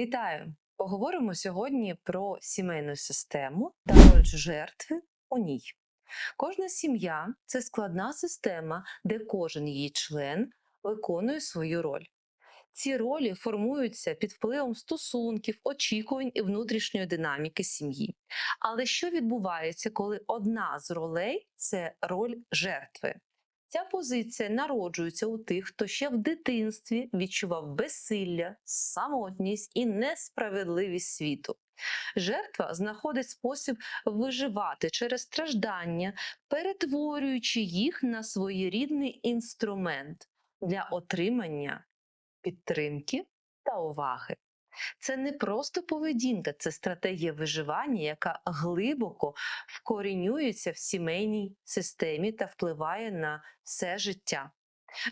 Вітаю! Поговоримо сьогодні про сімейну систему та роль жертви у ній. Кожна сім'я це складна система, де кожен її член виконує свою роль. Ці ролі формуються під впливом стосунків, очікувань і внутрішньої динаміки сім'ї. Але що відбувається, коли одна з ролей це роль жертви? Ця позиція народжується у тих, хто ще в дитинстві відчував безсилля, самотність і несправедливість світу. Жертва знаходить спосіб виживати через страждання, перетворюючи їх на своєрідний інструмент для отримання підтримки та уваги. Це не просто поведінка, це стратегія виживання, яка глибоко вкорінюється в сімейній системі та впливає на все життя.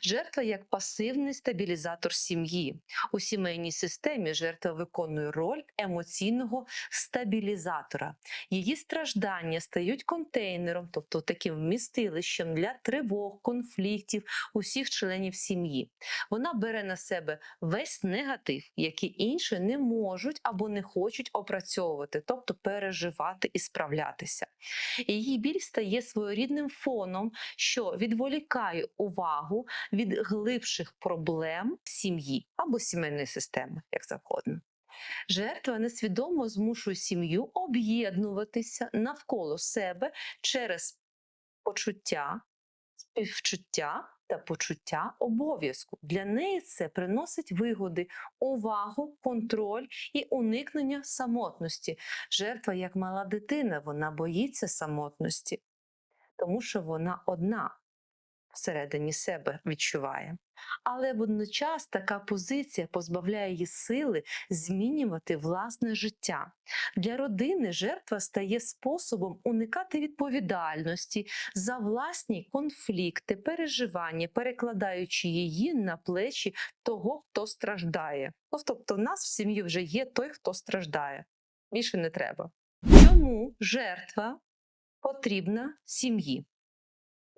Жертва як пасивний стабілізатор сім'ї. У сімейній системі жертва виконує роль емоційного стабілізатора. Її страждання стають контейнером, тобто таким вмістилищем для тривог, конфліктів усіх членів сім'ї. Вона бере на себе весь негатив, який інші не можуть або не хочуть опрацьовувати, тобто переживати і справлятися. Її біль стає своєрідним фоном, що відволікає увагу від глибших проблем сім'ї або сімейної системи, як завгодно. Жертва несвідомо змушує сім'ю об'єднуватися навколо себе через почуття, співчуття та почуття обов'язку. Для неї це приносить вигоди, увагу, контроль і уникнення самотності. Жертва, як мала дитина, вона боїться самотності, тому що вона одна всередині себе відчуває. Але водночас така позиція позбавляє її сили змінювати власне життя. Для родини жертва стає способом уникати відповідальності за власні конфлікти, переживання, перекладаючи її на плечі того, хто страждає. Ну, тобто, в нас в сім'ї вже є той, хто страждає. Більше не треба. Чому жертва потрібна сім'ї?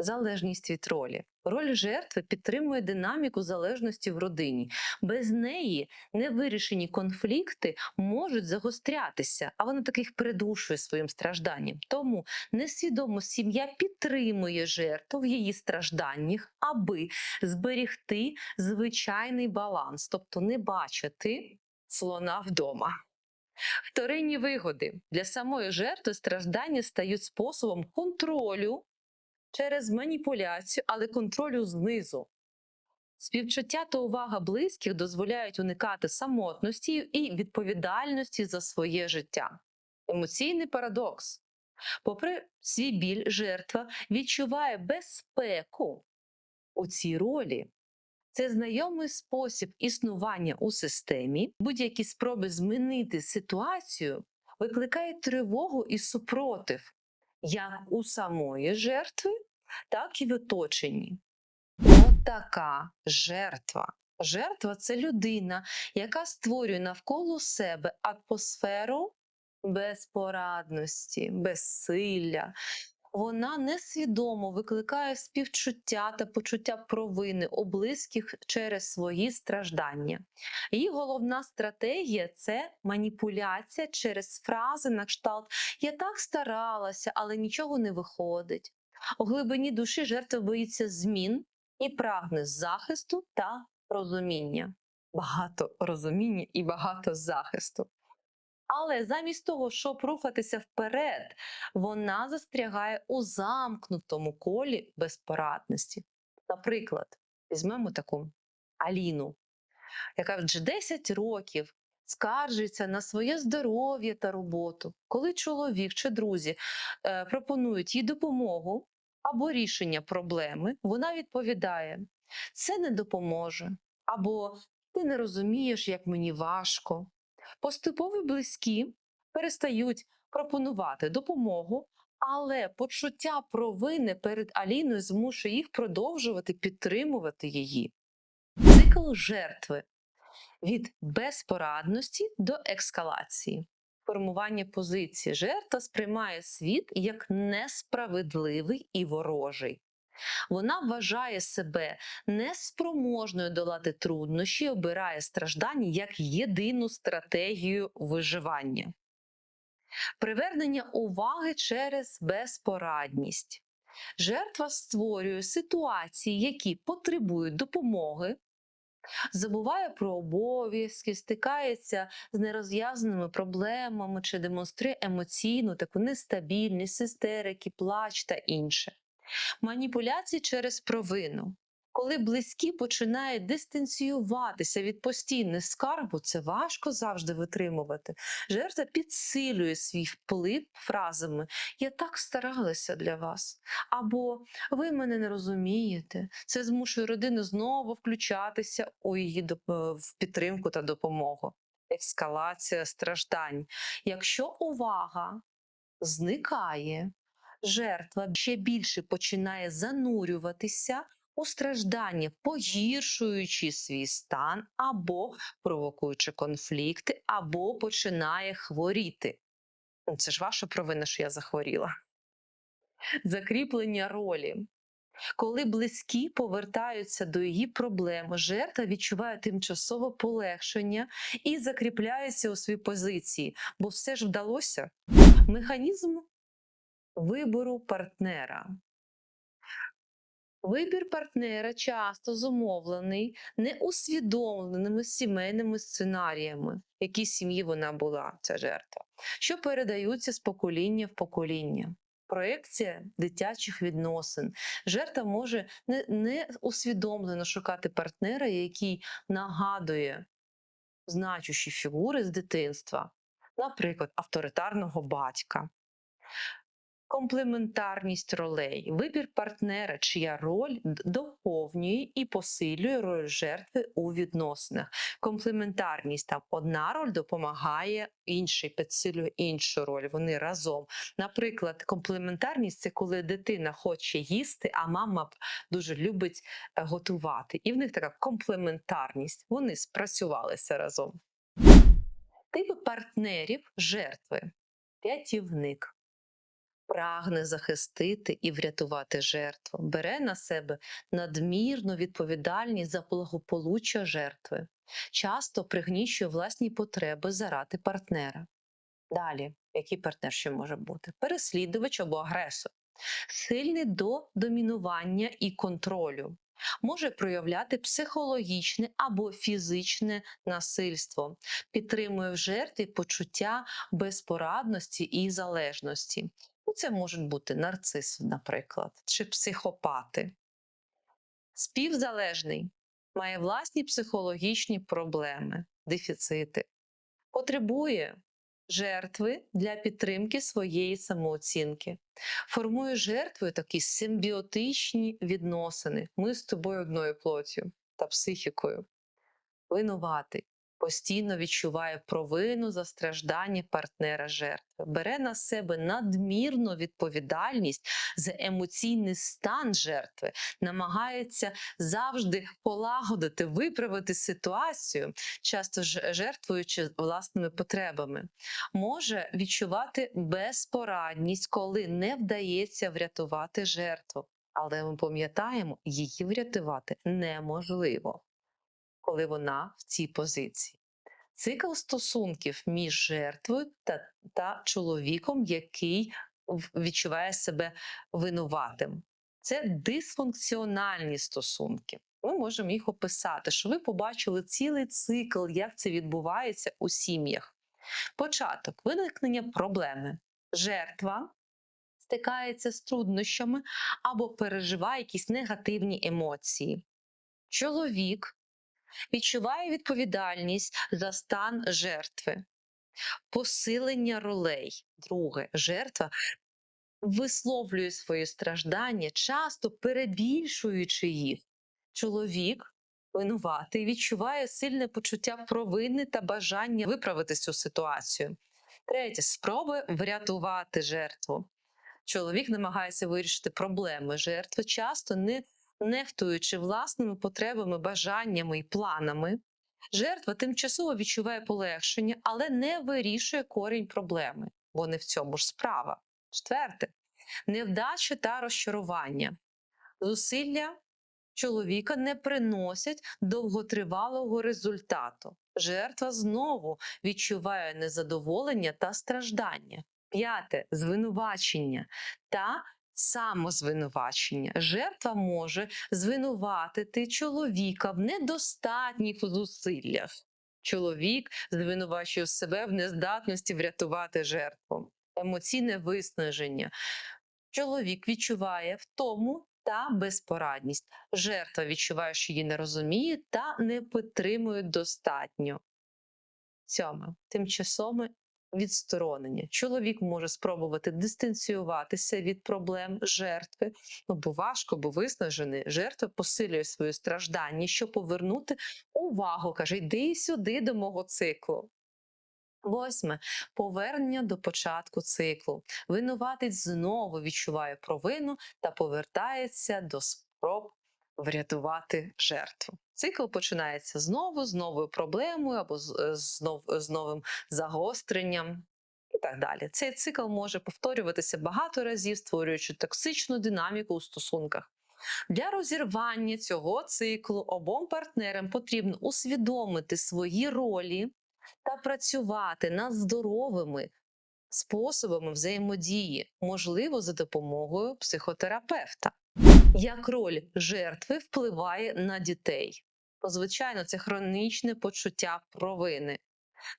Залежність від ролі. Роль жертви підтримує динаміку залежності в родині. Без неї невирішені конфлікти можуть загострятися, а вона таких придушує своїм стражданням. Тому несвідомо сім'я підтримує жертву в її стражданнях, аби зберігти звичайний баланс, тобто не бачити слона вдома. Вторинні вигоди для самої жертви страждання стають способом контролю через маніпуляцію, але контролю знизу. Співчуття та увага близьких дозволяють уникати самотності і відповідальності за своє життя. Емоційний парадокс. Попри свій біль, жертва відчуває безпеку у цій ролі. Це знайомий спосіб існування у системі. Будь-які спроби змінити ситуацію викликають тривогу і супротив як у самої жертви, так і в оточенні. От така жертва. Жертва це людина, яка створює навколо себе атмосферу безпорадності, безсилля. Вона несвідомо викликає співчуття та почуття провини у близьких через свої страждання. Її головна стратегія це маніпуляція через фрази на кшталт Я так старалася, але нічого не виходить. У глибині душі жертва боїться змін і прагне захисту та розуміння. Багато розуміння і багато захисту. Але замість того, щоб рухатися вперед, вона застрягає у замкнутому колі безпорадності. Наприклад, візьмемо таку Аліну, яка вже 10 років скаржиться на своє здоров'я та роботу, коли чоловік чи друзі е, пропонують їй допомогу або рішення проблеми, вона відповідає: це не допоможе, або ти не розумієш, як мені важко. Поступово близькі перестають пропонувати допомогу, але почуття провини перед Аліною змушує їх продовжувати підтримувати її. Цикл жертви від безпорадності до ескалації. Формування позиції жертва сприймає світ як несправедливий і ворожий. Вона вважає себе неспроможною долати труднощі, обирає страждання як єдину стратегію виживання. Привернення уваги через безпорадність. Жертва створює ситуації, які потребують допомоги, забуває про обов'язки, стикається з нерозв'язаними проблемами чи демонструє емоційну таку нестабільність, істерики, плач та інше. Маніпуляції через провину. Коли близькі починають дистанціюватися від постійних скарбу, це важко завжди витримувати. Жертва підсилює свій вплив фразами Я так старалася для вас. Або ви мене не розумієте. Це змушує родину знову включатися у її доп- в підтримку та допомогу. Ескалація страждань. Якщо увага зникає, жертва ще більше починає занурюватися у страждання, погіршуючи свій стан або провокуючи конфлікти, або починає хворіти. Це ж ваша провина, що я захворіла. Закріплення ролі. Коли близькі повертаються до її проблеми, жертва відчуває тимчасове полегшення і закріпляється у своїй позиції, бо все ж вдалося. Механізм вибору партнера. Вибір партнера часто зумовлений неусвідомленими сімейними сценаріями, в якій сім'ї вона була, ця жертва, що передаються з покоління в покоління. Проекція дитячих відносин. Жертва може не, не усвідомлено шукати партнера, який нагадує значущі фігури з дитинства, наприклад, авторитарного батька. Комплементарність ролей, вибір партнера, чия роль доповнює і посилює роль жертви у відносинах. Комплементарність там одна роль допомагає іншій, підсилює іншу роль. Вони разом. Наприклад, комплементарність це коли дитина хоче їсти, а мама дуже любить е, готувати. І в них така комплементарність. Вони спрацювалися разом. Типи партнерів жертви. Рятівник прагне захистити і врятувати жертву, бере на себе надмірну відповідальність за благополуччя жертви, часто пригнічує власні потреби заради партнера. Далі, який партнер ще може бути? Переслідувач або агресор, схильний до домінування і контролю. Може проявляти психологічне або фізичне насильство, підтримує в жертві почуття безпорадності і залежності. Ну, Це можуть бути нарцис, наприклад, чи психопати. Співзалежний має власні психологічні проблеми, дефіцити, потребує жертви для підтримки своєї самооцінки, формує жертвою такі симбіотичні відносини. Ми з тобою одною плоттю та психікою. Винуватий постійно відчуває провину за страждання партнера жертви, бере на себе надмірну відповідальність за емоційний стан жертви, намагається завжди полагодити, виправити ситуацію, часто жертвуючи власними потребами, може відчувати безпорадність, коли не вдається врятувати жертву. Але ми пам'ятаємо, її врятувати неможливо коли вона в цій позиції. Цикл стосунків між жертвою та, та чоловіком, який відчуває себе винуватим. Це дисфункціональні стосунки. Ми можемо їх описати, що ви побачили цілий цикл, як це відбувається у сім'ях. Початок виникнення проблеми. Жертва стикається з труднощами або переживає якісь негативні емоції. Чоловік відчуває відповідальність за стан жертви, посилення ролей. Друге, жертва висловлює свої страждання, часто перебільшуючи їх. Чоловік винуватий відчуває сильне почуття провини та бажання виправити цю ситуацію. Третє спроби врятувати жертву. Чоловік намагається вирішити проблеми жертви, часто не нехтуючи власними потребами, бажаннями і планами. Жертва тимчасово відчуває полегшення, але не вирішує корінь проблеми, бо не в цьому ж справа. Четверте невдача та розчарування. Зусилля чоловіка не приносять довготривалого результату. Жертва знову відчуває незадоволення та страждання. П'яте звинувачення та самозвинувачення. Жертва може звинуватити чоловіка в недостатніх зусиллях. Чоловік звинувачує себе в нездатності врятувати жертву. Емоційне виснаження. Чоловік відчуває втому та безпорадність. Жертва відчуває, що її не розуміє та не підтримують достатньо. Сьоме тимчасове відсторонення. Чоловік може спробувати дистанціюватися від проблем жертви, ну бо важко, бо виснажений. Жертва посилює свої страждання, щоб повернути увагу. Каже, йди сюди до мого циклу. Восьме повернення до початку циклу. Винуватець знову відчуває провину та повертається до спроб врятувати жертву. Цикл починається знову з новою проблемою або з, е, з, нов, з новим загостренням. І так далі. Цей цикл може повторюватися багато разів, створюючи токсичну динаміку у стосунках. Для розірвання цього циклу обом партнерам потрібно усвідомити свої ролі та працювати над здоровими способами взаємодії, можливо, за допомогою психотерапевта. Як роль жертви впливає на дітей? Звичайно, це хронічне почуття провини.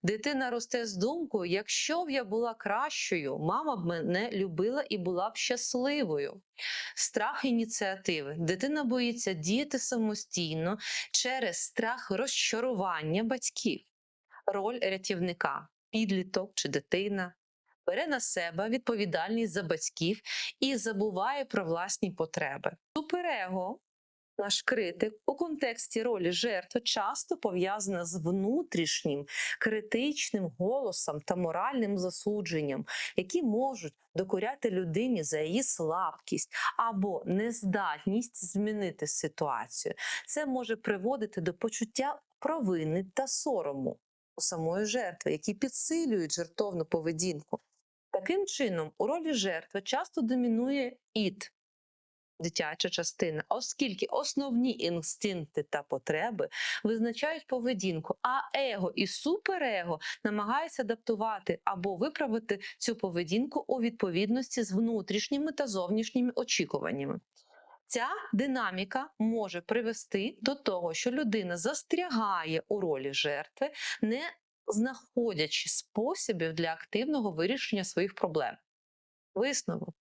Дитина росте з думкою, якщо б я була кращою, мама б мене любила і була б щасливою. Страх ініціативи. Дитина боїться діяти самостійно через страх розчарування батьків. Роль рятівника, підліток чи дитина бере на себе відповідальність за батьків і забуває про власні потреби. Суперего, наш критик, у контексті ролі жертви часто пов'язана з внутрішнім критичним голосом та моральним засудженням, які можуть докоряти людині за її слабкість або нездатність змінити ситуацію. Це може приводити до почуття провини та сорому у самої жертви, які підсилюють жертовну поведінку. Таким чином, у ролі жертви часто домінує ід, дитяча частина, оскільки основні інстинкти та потреби визначають поведінку, а его і суперего намагаються адаптувати або виправити цю поведінку у відповідності з внутрішніми та зовнішніми очікуваннями. Ця динаміка може привести до того, що людина застрягає у ролі жертви, не знаходячи способів для активного вирішення своїх проблем. Висновок.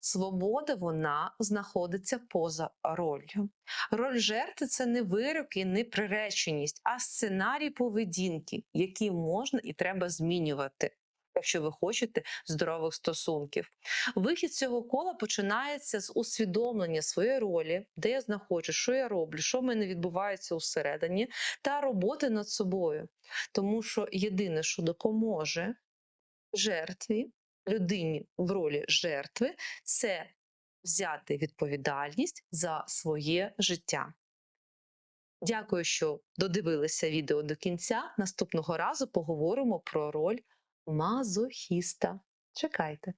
Свобода вона знаходиться поза роллю. Роль жертви це не вирок і не приреченість, а сценарій поведінки, який можна і треба змінювати, якщо ви хочете здорових стосунків. Вихід цього кола починається з усвідомлення своєї ролі, де я знаходжусь, що я роблю, що в мене відбувається усередині, та роботи над собою. Тому що єдине, що допоможе жертві, людині в ролі жертви, це взяти відповідальність за своє життя. Дякую, що додивилися відео до кінця. Наступного разу поговоримо про роль мазохіста. Чекайте.